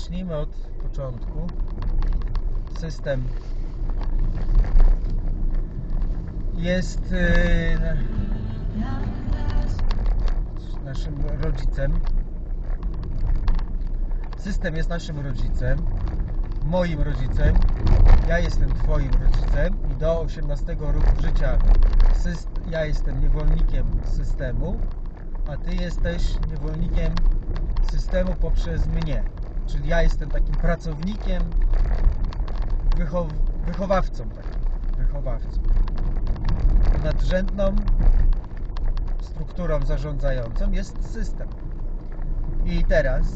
zacznijmy od początku. System jest e, naszym rodzicem. System jest naszym rodzicem, moim rodzicem. Ja jestem Twoim rodzicem i do 18 roku życia ja jestem niewolnikiem systemu, a Ty jesteś niewolnikiem systemu poprzez mnie. Czyli ja jestem takim pracownikiem, wychow- wychowawcą takim, wychowawcą. Nadrzędną strukturą zarządzającą jest system. I teraz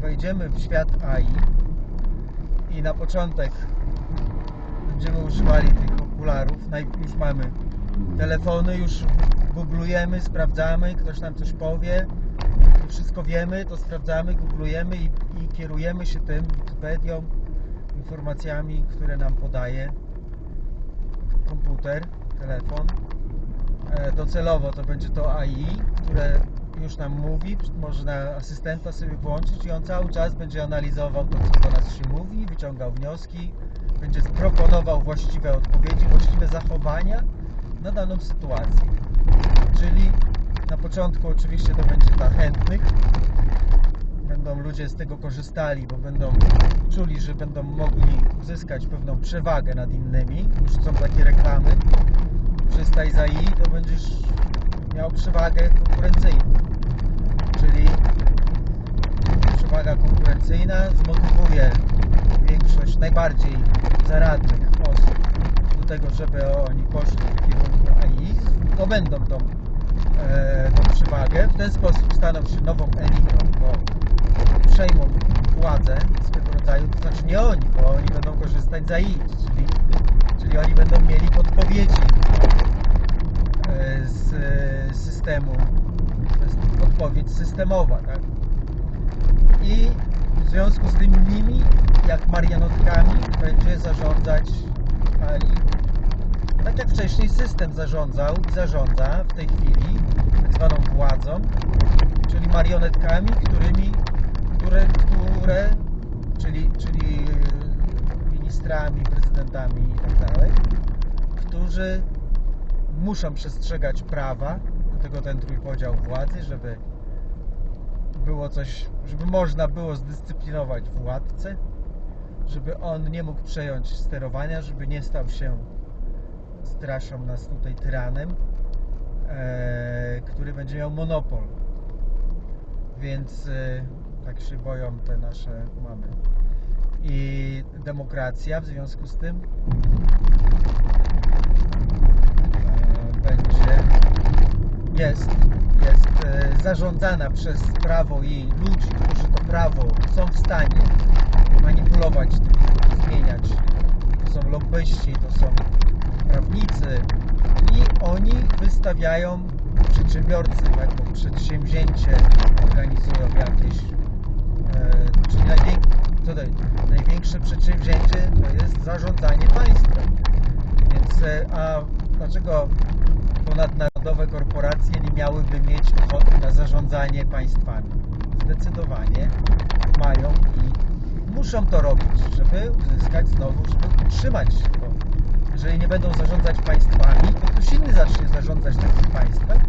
wejdziemy w świat AI i na początek będziemy używali tych okularów. Już mamy telefony, już googlujemy, sprawdzamy, ktoś nam coś powie, wszystko wiemy, to sprawdzamy, googlujemy i, i kierujemy się tym Wikipedią, informacjami, które nam podaje komputer, telefon. E, Docelowo to będzie to AI, które już nam mówi, można asystenta sobie włączyć i on cały czas będzie analizował to, co do nas się mówi, wyciągał wnioski, będzie proponował właściwe odpowiedzi, właściwe zachowania na daną sytuację. Czyli na początku oczywiście to będzie dla chętnych. Będą ludzie z tego korzystali, bo będą czuli, że będą mogli uzyskać pewną przewagę nad innymi. Już są takie reklamy. Przystaj za i, to będziesz miał przewagę konkurencyjną. Czyli przewaga konkurencyjna zmotywuje większość najbardziej zaradnych osób do tego, żeby oni poszli w kierunku AI, to będą e, tą przewagę. W ten sposób staną się nową elitą, bo przejmą władzę swego rodzaju, to znaczy nie oni, bo oni będą korzystać z AI, czyli, czyli oni będą mieli podpowiedzi e, z e, systemu, to jest odpowiedź systemowa, tak? I w związku z tym nimi, jak marionetkami, będzie zarządzać AI. Tak jak wcześniej system zarządzał i zarządza w tej chwili tak zwaną władzą, czyli marionetkami, którymi, które, które czyli, czyli ministrami, prezydentami i tak dalej, którzy muszą przestrzegać prawa, dlatego ten trójpodział władzy, żeby było coś, żeby można było zdyscyplinować władcę, żeby on nie mógł przejąć sterowania, żeby nie stał się straszą nas tutaj tyranem, e, który będzie miał monopol. Więc e, tak się boją te nasze mamy. I demokracja w związku z tym e, będzie jest, jest e, zarządzana przez prawo i ludzi, którzy to prawo są w stanie manipulować, tym, zmieniać. To są lobbyści, to są oni wystawiają przedsiębiorcy jako przedsięwzięcie, organizują jakieś e, czyli najwięk, tutaj, największe przedsięwzięcie to jest zarządzanie państwem. Więc e, a dlaczego ponadnarodowe korporacje nie miałyby mieć ochoty na zarządzanie państwami? Zdecydowanie mają i muszą to robić, żeby uzyskać znowu, żeby utrzymać to. Jeżeli nie będą zarządzać państwami, to ktoś inny zacznie zarządzać takim państwem,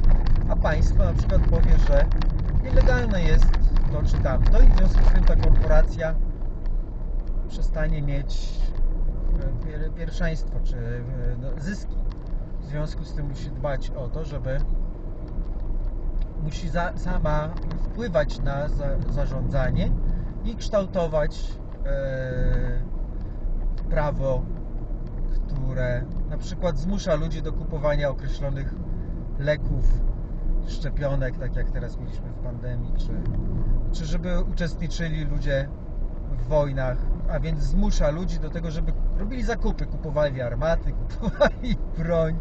a państwo na przykład powie, że nielegalne jest to czy tamto i w związku z tym ta korporacja przestanie mieć e, pier- pierwszeństwo czy e, no, zyski. W związku z tym musi dbać o to, żeby musi za, sama wpływać na za, zarządzanie i kształtować e, prawo, które na przykład zmusza ludzi do kupowania określonych leków, szczepionek, tak jak teraz mieliśmy w pandemii, czy, czy żeby uczestniczyli ludzie w wojnach, a więc zmusza ludzi do tego, żeby robili zakupy, kupowali armaty, kupowali broń,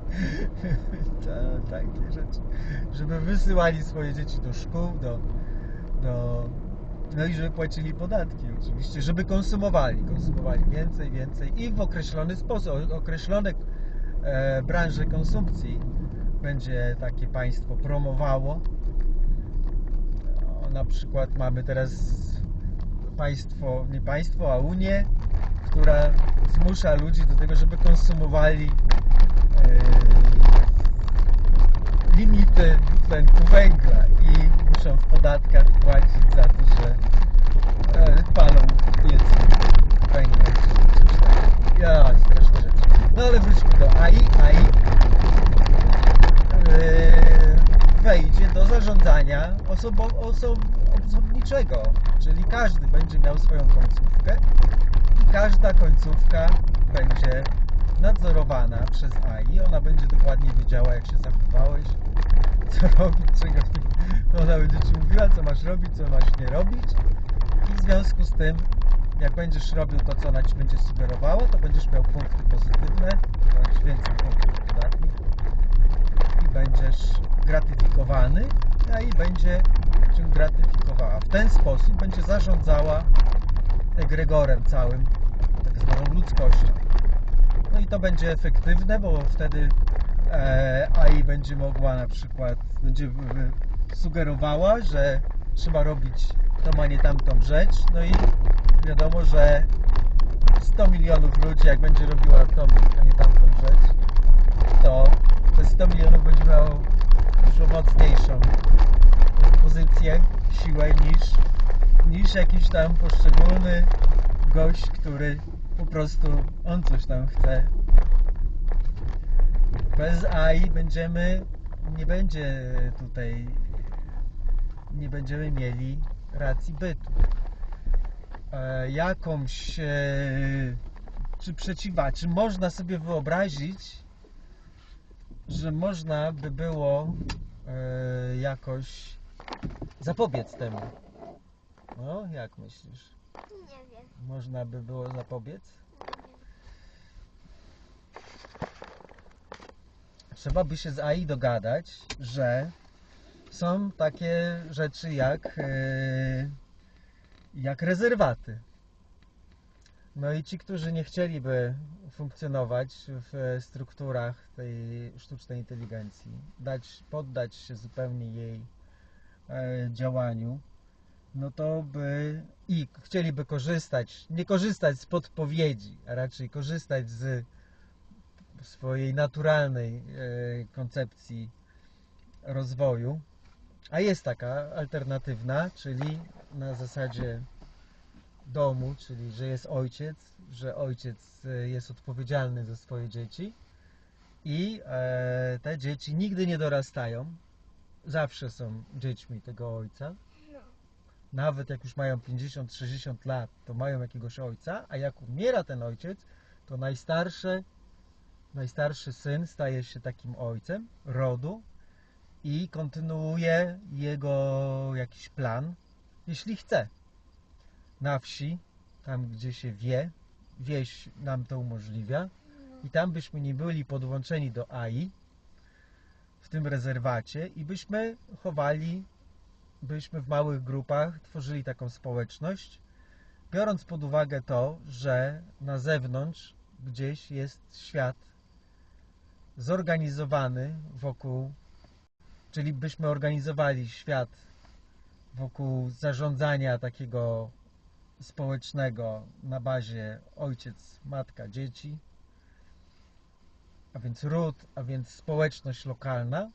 to, takie rzeczy, żeby wysyłali swoje dzieci do szkół, do, do, no i żeby płacili podatki oczywiście, żeby konsumowali, konsumowali więcej, więcej i w określony sposób, określone e, branże konsumpcji będzie takie państwo promowało. O, na przykład mamy teraz państwo, nie państwo, a Unię, która zmusza ludzi do tego, żeby konsumowali e, limity dwutlenku węgla i muszą w podatkach płacić za to, że e, palą w piecu węgiel czy coś takiego. Ja, straszne rzeczy. No ale wróćmy do AI. AI e, wejdzie do zarządzania osobo, oso, osobniczego, czyli każdy będzie miał swoją końcówkę i każda końcówka będzie nadzorowana przez AI. Ona będzie dokładnie wiedziała, jak się zachowałeś, co robić, czego nie. Ona będzie ci mówiła, co masz robić, co masz nie robić. I w związku z tym, jak będziesz robił to, co ona ci będzie sugerowała, to będziesz miał punkty pozytywne, bądź więcej punktów podatnych i będziesz gratyfikowany, a i będzie cię gratyfikowała. W ten sposób będzie zarządzała egregorem całym, tak zwaną ludzkością. No i to będzie efektywne, bo wtedy e, AI będzie mogła na przykład, będzie sugerowała, że trzeba robić tą, a nie tamtą rzecz, no i wiadomo, że 100 milionów ludzi, jak będzie robiła tą, a nie tamtą rzecz, to te 100 milionów będzie miało dużo mocniejszą pozycję, siłę niż, niż jakiś tam poszczególny gość, który po prostu on coś tam chce. Bez AI będziemy, nie będzie tutaj, nie będziemy mieli racji bytu. E, jakąś, e, czy przeciwa, czy można sobie wyobrazić, że można by było jakoś zapobiec temu? No, jak myślisz? Nie wiem. Można by było zapobiec? Trzeba by się z AI dogadać, że są takie rzeczy jak, e, jak rezerwaty. No i ci, którzy nie chcieliby funkcjonować w strukturach tej sztucznej inteligencji, dać, poddać się zupełnie jej e, działaniu, no to by i chcieliby korzystać, nie korzystać z podpowiedzi, a raczej korzystać z swojej naturalnej e, koncepcji rozwoju, a jest taka alternatywna, czyli na zasadzie domu, czyli że jest ojciec, że ojciec e, jest odpowiedzialny za swoje dzieci i e, te dzieci nigdy nie dorastają, zawsze są dziećmi tego ojca nawet jak już mają 50-60 lat, to mają jakiegoś ojca, a jak umiera ten ojciec, to najstarszy, najstarszy syn staje się takim ojcem rodu i kontynuuje jego jakiś plan, jeśli chce. Na wsi, tam gdzie się wie, wieś nam to umożliwia. I tam byśmy nie byli podłączeni do AI w tym rezerwacie i byśmy chowali byśmy w małych grupach tworzyli taką społeczność, biorąc pod uwagę to, że na zewnątrz gdzieś jest świat zorganizowany wokół, czyli byśmy organizowali świat wokół zarządzania takiego społecznego na bazie ojciec, matka, dzieci, a więc ród, a więc społeczność lokalna,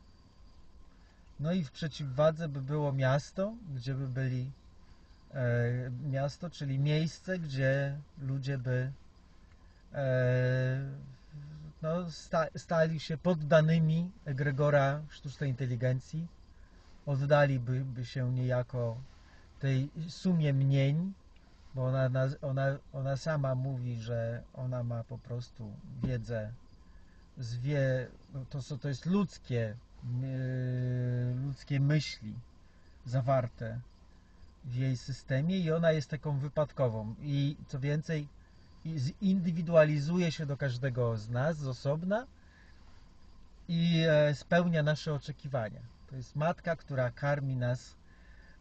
no i w przeciwwadze by było miasto, gdzie by byli e, miasto, czyli miejsce, gdzie ludzie by e, no, sta, stali się poddanymi egregora sztucznej inteligencji, oddaliby by się niejako tej sumie mnień, bo ona, ona, ona sama mówi, że ona ma po prostu wiedzę, zwie, no to, są- to jest ludzkie, yy, ludzkie myśli zawarte w jej systemie i ona jest taką wypadkową i co więcej zindywidualizuje się do każdego z nas z osobna i e, spełnia nasze oczekiwania. To jest matka, która karmi nas,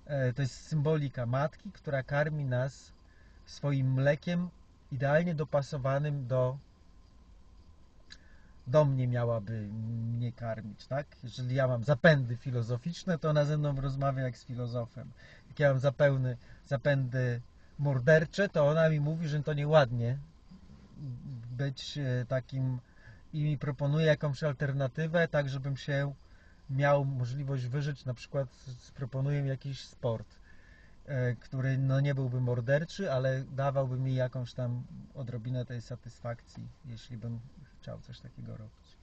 e, to jest symbolika matki, która karmi nas swoim mlekiem idealnie dopasowanym do do mnie miałaby mnie karmić, tak? Jeżeli ja mam zapędy filozoficzne, to ona ze mną rozmawia jak z filozofem. Jak ja mam zapełny, zapędy mordercze, to ona mi mówi, że to nieładnie być e, takim i mi proponuje jakąś alternatywę, tak żebym się miał możliwość wyżyć, na przykład proponuje mi jakiś sport, który no nie byłby morderczy, ale dawałby mi jakąś tam odrobinę tej satysfakcji, jeśli bym chciał coś takiego robić.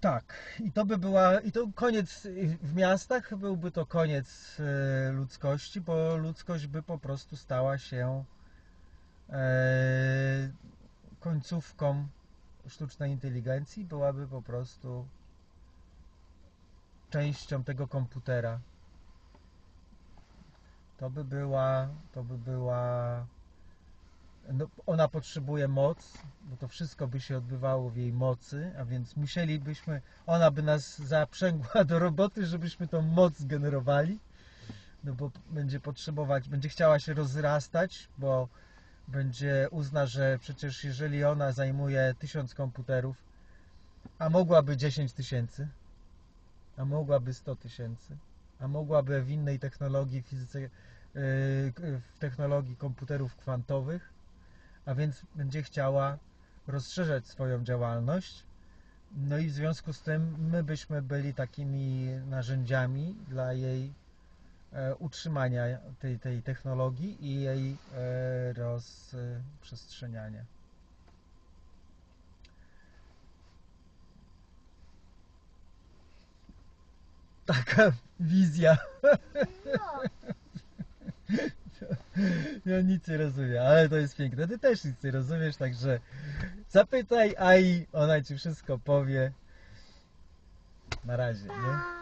Tak, i to by była, i to koniec w miastach byłby to koniec e, ludzkości, bo ludzkość by po prostu stała się e, końcówką sztucznej inteligencji, byłaby po prostu częścią tego komputera. To by była, to by była, no, ona potrzebuje moc, bo to wszystko by się odbywało w jej mocy, a więc musielibyśmy, ona by nas zaprzęgła do roboty, żebyśmy tą moc generowali, no bo będzie potrzebować, będzie chciała się rozrastać, bo będzie uzna, że przecież jeżeli ona zajmuje tysiąc komputerów, a mogłaby 10 tysięcy, a mogłaby 100 tysięcy, a mogłaby w innej technologii, fizyce, yy, w technologii komputerów kwantowych, a więc będzie chciała rozszerzać swoją działalność. No i w związku z tym my byśmy byli takimi narzędziami dla jej e, utrzymania tej, tej technologii i jej e, rozprzestrzeniania. Taka wizja. Ja nic nie rozumiem, ale to jest piękne. Ty też nic nie rozumiesz, także zapytaj Ai, ona ci wszystko powie. Na razie, nie?